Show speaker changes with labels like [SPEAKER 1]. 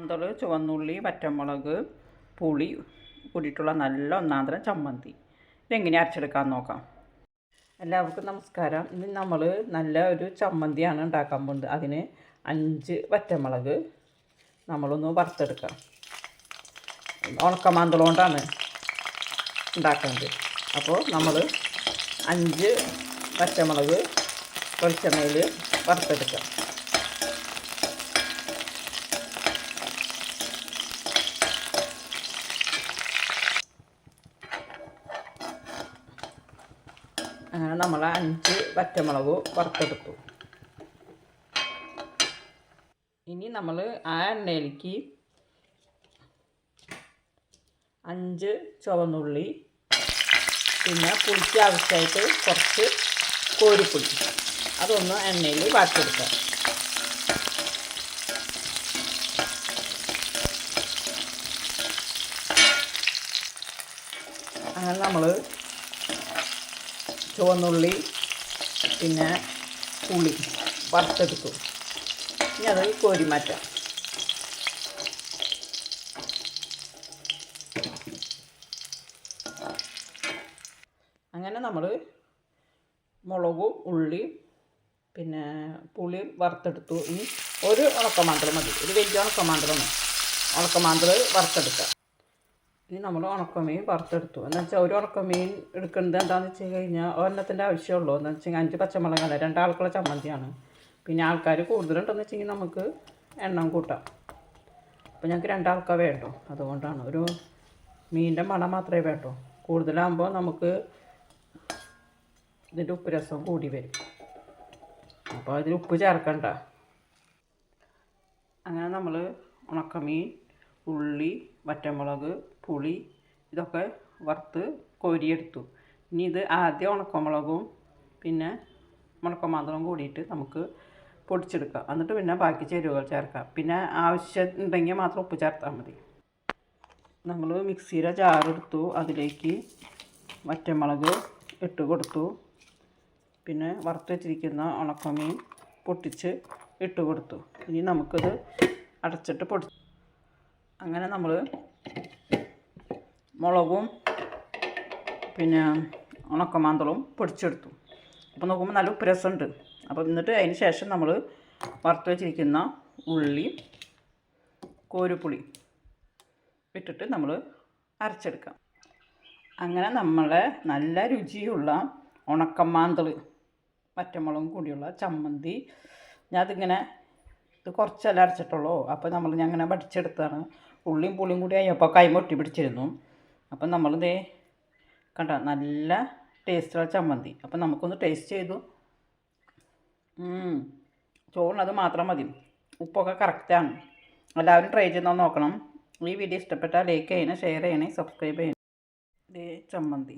[SPEAKER 1] മാന്തൾ ചുവന്നുള്ളി പച്ചമുളക് പുളി കൂടിയിട്ടുള്ള നല്ല ഒന്നാന്തരം ചമ്മന്തി. ഇതെങ്ങനെ അരച്ചെടുക്കാൻ നോക്കാം? എല്ലാവർക്കും നമസ്കാരം. ഇന്ന് നമ്മൾ നല്ല ഒരു ചമ്മന്തിയാണ് ഉണ്ടാക്കാൻ പോകുന്നത്. അതിന് അഞ്ച് വറ്റമുളക് നമ്മളൊന്ന് വറുത്തെടുക്കാം. ഉണക്കമാന്തളം കൊണ്ടാണ് ഉണ്ടാക്കുന്നത്. അപ്പോൾ നമ്മൾ അഞ്ച് പച്ചമുളക് വെളിച്ചെണ്ണയിൽ വറുത്തെടുക്കാം. അങ്ങനെ നമ്മൾ അഞ്ച് പച്ചമുളക് വറുത്തെടുത്തു. ഇനി നമ്മൾ ആ എണ്ണയിലേക്ക് അഞ്ച് ചുവന്നുള്ളി പിന്നെ പുളിക്ക് ആവശ്യമായിട്ട് കുറച്ച് കോരിപ്പുളി. അതൊന്ന് എണ്ണയിൽ വാട്ടിയെടുക്കാം. അങ്ങനെ നമ്മൾ ചുവന്നുള്ളി പിന്നെ ഉള്ളി വറുത്തെടുത്തു. ഇനി അത് കോരി മാറ്റാം. അങ്ങനെ നമ്മൾ മുളകും ഉള്ളി പിന്നെ പുളി വറുത്തെടുത്തു. ഇനി ഒരു ഉണക്കമാന്തൾ മതി. ഒരു വലിയ ഉണക്കമാന്തളാണ് ഉണക്കമാന്തൾ വറുത്തെടുക്കുക ഇനി നമ്മൾ ഉണക്കമീൻ വറുത്തെടുത്തു. എന്ന് വെച്ചാൽ ഒരു ഉണക്കമീൻ എടുക്കുന്നത് എന്താണെന്ന് വെച്ച് കഴിഞ്ഞാൽ ഒരെണ്ണത്തിന്റെ ആവശ്യമുള്ളൂ. എന്ന് വെച്ചാൽ അഞ്ച് പച്ചമുളകാണ്. രണ്ടാൾക്കുള്ള ചമ്മന്തിയാണ്. പിന്നെ ആൾക്കാർ കൂടുതലുണ്ടെന്ന് വെച്ചെങ്കിൽ നമുക്ക് എണ്ണം കൂട്ടാം. അപ്പോൾ ഞങ്ങൾക്ക് രണ്ടാൾക്കാർ വേണ്ടു. അതുകൊണ്ടാണ് ഒരു മീനിന്റെ മണം മാത്രമേ വേണ്ടൂ. കൂടുതലാകുമ്പോൾ നമുക്ക് ഇതിന്റെ ഉപ്പ് രസം കൂടി വരും. അപ്പോൾ അതിൽ ഉപ്പ് ചേർക്കണ്ട. അങ്ങനെ നമ്മൾ ഉണക്കമീൻ ഉള്ളി വറ്റമുളക് പുളി ഇതൊക്കെ വറുത്ത് കോരിയെടുത്തു. ഇനി ഇത് ആദ്യം ഉണക്കമുളകും പിന്നെ ഉണക്കമാന്തളം കൂടിയിട്ട് നമുക്ക് പൊടിച്ചെടുക്കാം. എന്നിട്ട് പിന്നെ ബാക്കി ചേരുവകൾ ചേർക്കാം. പിന്നെ ആവശ്യം ഉണ്ടെങ്കിൽ മാത്രം ഉപ്പ് ചേർത്താൽ മതി. നമ്മൾ മിക്സിയുടെ ജാറെടുത്തു. അതിലേക്ക് വറ്റമുളക് ഇട്ട് കൊടുത്തു. പിന്നെ വറുത്ത് വെച്ചിരിക്കുന്ന ഉണക്കമീൻ പൊട്ടിച്ച് ഇട്ട് കൊടുത്തു. ഇനി നമുക്കത് അടച്ചിട്ട് പൊടി അങ്ങനെ നമ്മൾ മുളകും പിന്നെ ഉണക്കമാന്തളും പൊടിച്ചെടുത്തു. അപ്പോൾ നോക്കുമ്പോൾ നല്ല ഉപ്പുരസമുണ്ട് അപ്പോൾ എന്നിട്ട് അതിന് ശേഷം നമ്മൾ വറുത്ത് വെച്ചിരിക്കുന്ന ഉള്ളി കോരുപുളി ഇട്ടിട്ട് നമ്മൾ അരച്ചെടുക്കാം. അങ്ങനെ നമ്മളെ നല്ല രുചിയുള്ള ഉണക്കമാന്തൾ പച്ചമുളകും കൂടിയുള്ള ചമ്മന്തി ഞാൻ അതിങ്ങനെ ഇത് കുറച്ചല്ല അരച്ചിട്ടുള്ളൂ. അപ്പോൾ നമ്മൾ ഞാൻ അങ്ങനെ പഠിച്ചെടുത്താണ് ഉള്ളിയും പുളിയും കൂടി ആയപ്പോൾ കൈമൊട്ടി പിടിച്ചിരുന്നു. അപ്പം നമ്മളിതേ കണ്ട നല്ല ടേസ്റ്റുള്ള ചമ്മന്തി. അപ്പം നമുക്കൊന്ന് ടേസ്റ്റ് ചെയ്തു. ചോറിനത് മാത്രം മതി. ഉപ്പൊക്കെ കറക്റ്റാണ് എല്ലാവരും ട്രൈ ചെയ്താൽ നോക്കണം. ഈ വീഡിയോ ഇഷ്ടപ്പെട്ടാൽ ലൈക്ക് ചെയ്യണേ ഷെയർ ചെയ്യണേ സബ്സ്ക്രൈബ് ചെയ്യണേ. ഇതേ ചമ്മന്തി.